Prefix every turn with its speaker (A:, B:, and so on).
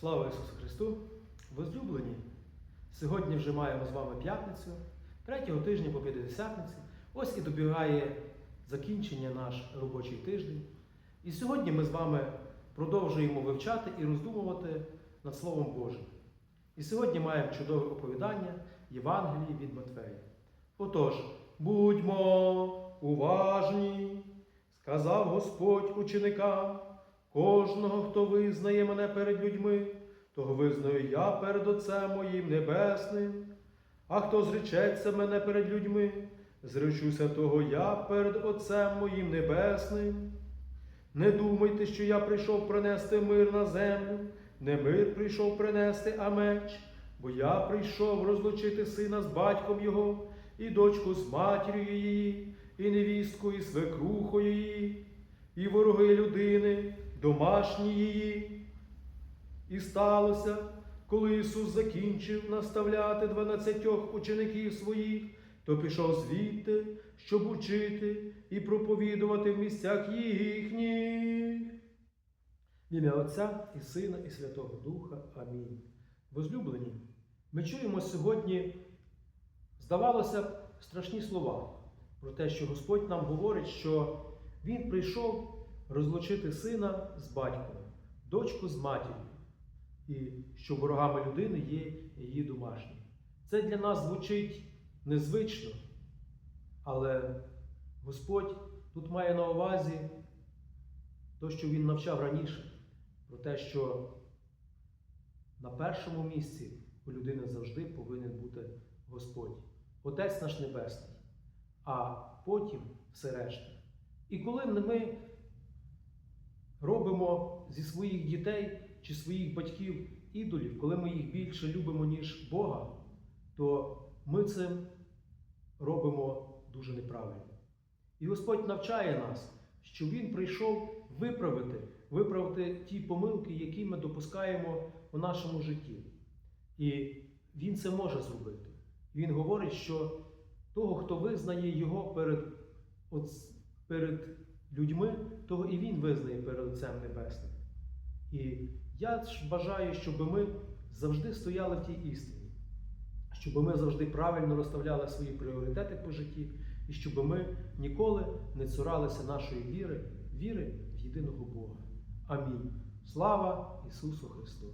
A: Слава Ісусу Христу! Возлюблені! Сьогодні вже маємо з вами п'ятницю, третього тижня по П'ятидесятниці. Ось і добігає закінчення наш робочий тиждень. І сьогодні ми з вами продовжуємо вивчати і роздумувати над Словом Божим. І сьогодні маємо чудове оповідання Євангелії від Матфея. Отож, будьмо уважні, сказав Господь ученикам, кожного, хто визнає мене перед людьми, того визнаю я перед Отцем моїм Небесним. А хто зречеться мене перед людьми, зречуся того я перед Отцем моїм Небесним. Не думайте, що я прийшов принести мир на землю, не мир прийшов принести, а меч, бо я прийшов розлучити сина з батьком його, і дочку з матір'ю її, і невістку із свекрухою її, і вороги людини, домашні її. І сталося, коли Ісус закінчив наставляти дванадцятьох учеників своїх, то пішов звідти, щоб учити і проповідувати в місцях їхніх. В ім'я Отця і Сина, і Святого Духа. Амінь. Возлюблені, ми чуємо сьогодні, здавалося б, страшні слова про те, що Господь нам говорить, що Він прийшов розлучити сина з батьком, дочку з матір'ю, і що ворогами людини є її домашні. Це для нас звучить незвично, але Господь тут має на увазі те, що Він навчав раніше, про те, що на першому місці у людини завжди повинен бути Господь, Отець наш Небесний, а потім все решта. І коли ми робимо зі своїх дітей чи своїх батьків ідолів, коли ми їх більше любимо, ніж Бога, то ми це робимо дуже неправильно. І Господь навчає нас, що Він прийшов виправити, виправити ті помилки, які ми допускаємо у нашому житті. І Він це може зробити. Він говорить, що того, хто визнає Його перед, перед людьми, того і Він визнає перед Отцем Небесним. І я ж бажаю, щоб ми завжди стояли в тій істині, щоб ми завжди правильно розставляли свої пріоритети по житті, і щоб ми ніколи не цуралися нашої віри, віри в єдиного Бога. Амінь. Слава Ісусу Христу!